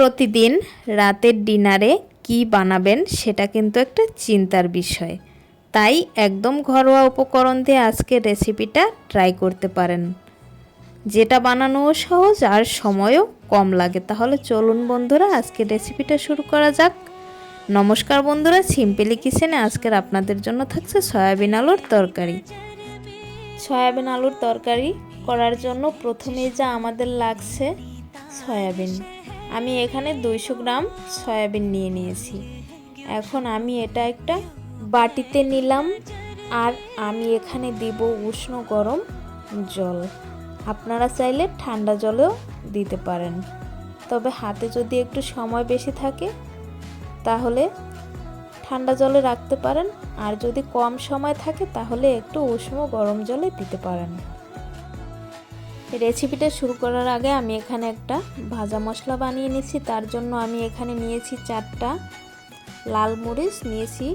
প্রতিদিন রাতের ডিনারে কি বানাবেন সেটা কিন্তু একটা চিন্তার বিষয়। তাই একদম ঘরোয়া উপকরণ দিয়ে আজকে রেসিপিটা ট্রাই করতে পারেন। যেটা বানানোও সহজ আর সময়ও কম লাগে। তাহলে চলুন বন্ধুরা আজকে রেসিপিটা শুরু করা যাক। নমস্কার বন্ধুরা সিম্পলি কিচেনে আজকের আপনাদের জন্য থাকছে সয়াবিন আলুর তরকারি। সয়াবিন আলুর তরকারি করার জন্য প্রথমেই যা আমাদের লাগছে সয়াবিন। আমি এখানে দুইশো গ্রাম সয়াবিন নিয়ে নিয়েছি। এখন আমি এটা একটা বাটিতে নিলাম আর আমি এখানে দিব উষ্ণ গরম জল। আপনারা চাইলে ঠান্ডা জলেও দিতে পারেন। তবে হাতে যদি একটু সময় বেশি থাকে, তাহলে ঠান্ডা জলে রাখতে পারেন। আর যদি কম সময় থাকে, তাহলে একটু উষ্ণ গরম জলে দিতে পারেন। রেসিপিটা শুরু করার আগে আমি এখানে একটা ভাজা মশলা বানিয়ে নিয়েছি তার জন্য আমি এখানে নিয়েছি চারটা লাল মরিচ, নিয়েছি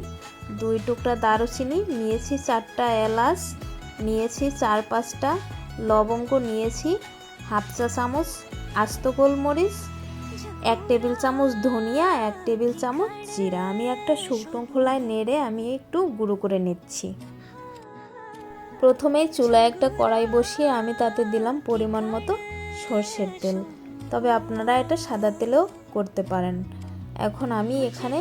দুই টুকরা দারুচিনি, নিয়েছি চারটা এলাচ, নিয়েছি চার পাঁচটা লবঙ্গ, নিয়েছি হাফ চা চামচ আস্ত গোলমরিচ, এক টেবিল চামচ ধনিয়া, এক টেবিল চামচ জিরা। আমি একটা শুকনো খোলায় নেড়ে আমি একটু গুঁড়ো করে নিচ্ছি। প্রথমেই চুলায় একটা কড়াই বসিয়ে আমি তাতে দিলাম পরিমাণ মতো সর্ষের তেল। তবে আপনারা এটা সাদা তেলেও করতে পারেন। এখন আমি এখানে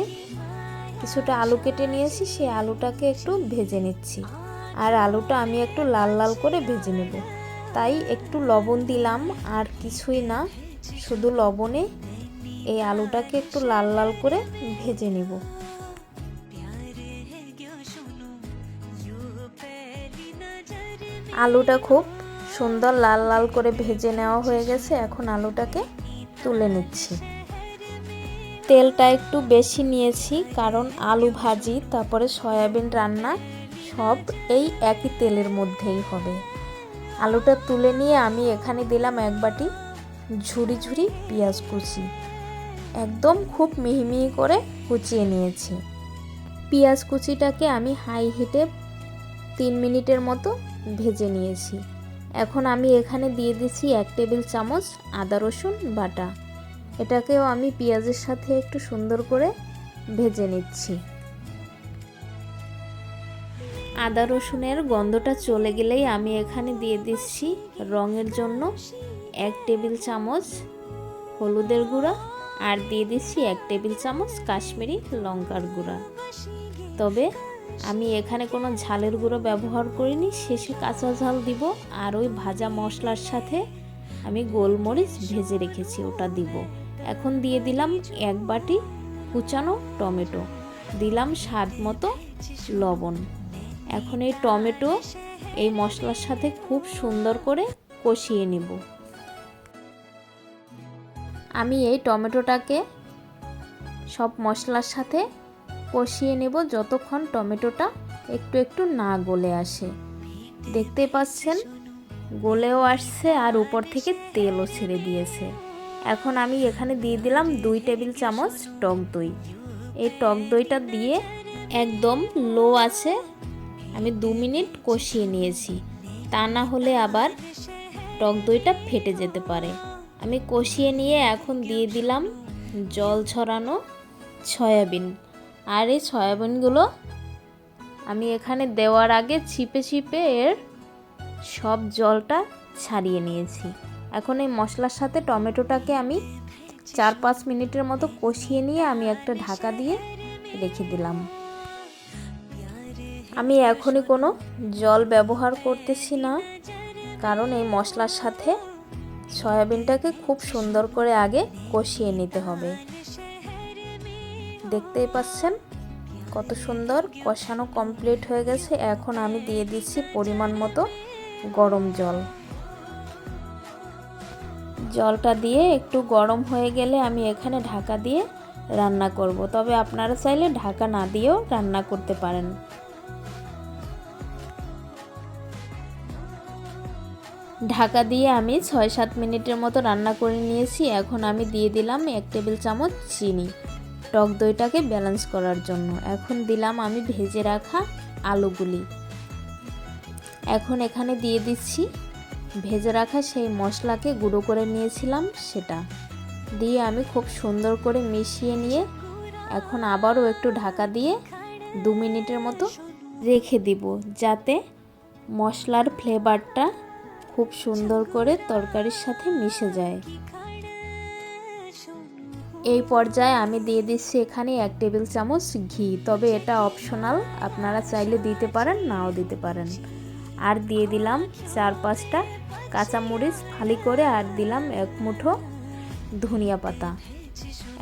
কিছুটা আলু কেটে নিয়েছি, সেই আলুটাকে একটু ভেজে নিচ্ছি। আর আলুটা আমি একটু লাল লাল করে ভেজে নেব। তাই একটু লবণ দিলাম, আর কিছুই না, শুধু লবণে এই আলুটাকে একটু লাল লাল করে ভেজে নেব। আলুটা খুব সুন্দর লাল লাল করে ভেজে নেওয়া হয়ে গেছে। এখন আলুটাকে তুলে নিচ্ছি। তেলটা একটু বেশি নিয়েছি, কারণ আলু ভাজি, তারপরে সয়াবিন রান্না, সব এই একই তেলের মধ্যেই হবে। আলুটা তুলে নিয়ে আমি এখানে দিলাম এক বাটি ঝুড়ি ঝুরি পেঁয়াজ কুচি। একদম খুব মিহি মিহি করে কুচিয়ে নিয়েছি। পেঁয়াজ কুচিটাকে আমি হাই হিটে তিন মিনিটের মতো ভেজে নিয়েছি। এখন আমি এখানে দিয়ে দিচ্ছি এক টেবিল চামচ আদা রসুন বাটা। এটাকেও আমি পেঁয়াজের সাথে একটু সুন্দর করে ভেজে নিচ্ছি। আদা রসুনের গন্ধটা চলে গেলেই আমি এখানে দিয়ে দিচ্ছি রঙের জন্য এক টেবিল চামচ হলুদের গুঁড়া আর দিয়ে দিচ্ছি এক টেবিল চামচ কাশ্মীরি লঙ্কার গুঁড়া। তবে আমি এখানে কোনো ঝালের গুঁড়ো ব্যবহার করিনি, শেষে কাঁচা ঝাল দিব আর ওই ভাজা মশলার সাথে আমি গোলমরিচ ভেজে রেখেছি, ওটা দিব। এখন দিয়ে দিলাম এক বাটি কুচানো টমেটো, দিলাম স্বাদ মতো লবণ। এখন এই টমেটো এই মশলার সাথে খুব সুন্দর করে কষিয়ে নিব। আমি এই টমেটোটাকে সব মশলার সাথে কষিয়ে নেব যতক্ষণ টমেটোটা একটু একটু না গলে আসে। দেখতে পাচ্ছেন? গলেও আসছে আর উপর থেকে তেলও ছেড়ে দিয়েছে। এখন আমি এখানে দিয়ে দিলাম দুই টেবিল চামচ টক দই। এই টক দইটা দিয়ে একদম লো আছে। আমি দু মিনিট কষিয়ে নিয়েছি। তা না হলে আবার টক দইটা ফেটে যেতে পারে। আমি কষিয়ে নিয়ে এখন দিয়ে দিলাম জল ছড়ানো সয়াবিন। আর এই সয়াবিনগুলো আমি এখানে দেওয়ার আগে ছিপে ছিপে এর সব জলটা ছাড়িয়ে নিয়েছি। এখন এই মশলার সাথে টমেটোটাকে আমি চার পাঁচ মিনিটের মতো কষিয়ে নিয়ে আমি একটা ঢাকা দিয়ে রেখে দিলাম। আমি এখনই কোনো জল ব্যবহার করতেছি না, কারণ এই মশলার সাথে সয়াবিনটাকে খুব সুন্দর করে আগে কষিয়ে নিতে হবে। দেখতেই পাচ্ছেন? কত সুন্দর, কষানো কমপ্লিট হয়ে গেছে। এখন আমি দিয়ে দিচ্ছি পরিমাণ মতো গরম জল। জলটা দিয়ে একটু গরম হয়ে গেলে আমি এখানে ঢাকা দিয়ে রান্না করব। তবে আপনারা চাইলে ঢাকা না দিয়েও রান্না করতে পারেন। ঢাকা দিয়ে আমি ছয় সাত মিনিটের মতো রান্না করে নিয়েছি। এখন আমি দিয়ে দিলাম এক টেবিল চামচ চিনি। টক দইটাকে ব্যালেন্স করার জন্য। এখন দিলাম আমি ভেজে রাখা আলুগুলি। এখন এখানে দিয়ে দিচ্ছি ভেজে রাখা সেই মশলাকে গুঁড়ো করে নিয়েছিলাম সেটা। দিয়ে আমি খুব সুন্দর করে মিশিয়ে নিয়ে এখন আবারও একটু ঢাকা দিয়ে দু মিনিটের মতো রেখে দিব যাতে মশলার ফ্লেভারটা খুব সুন্দর করে তরকারির সাথে মিশে যায়। এই পর্যায়ে আমি দিয়ে দিচ্ছি এখানে এক টেবিল চামচ ঘি। তবে এটা অপশনাল আপনারা চাইলে দিতে পারেন, নাও দিতে পারেন। আর দিয়ে দিলাম চার পাঁচটা কাঁচামরিচ ফালি করে, আর দিলাম এক মুঠো ধনিয়া পাতা।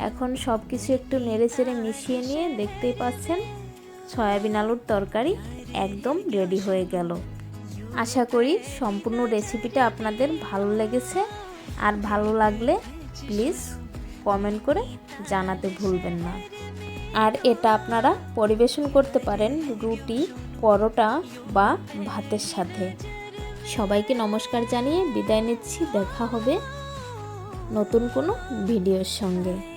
এখন সব কিছু একটু নেড়ে চেড়ে মিশিয়ে নিয়ে দেখতেই পাচ্ছেন, সয়াবিন আলুর তরকারি একদম রেডি হয়ে গেল। আশা করি সম্পূর্ণ রেসিপিটা আপনাদের ভালো লেগেছে। আর ভালো লাগলে প্লিজ কমেন্ট করে জানাতে ভুলবেন না। আর এটা আপনারা পরিবেশন করতে পারেন রুটি, পরোটা বা ভাতের সাথে। সবাইকে নমস্কার জানিয়ে বিদায় নিচ্ছি। দেখা হবে নতুন কোনো ভিডিওর সঙ্গে।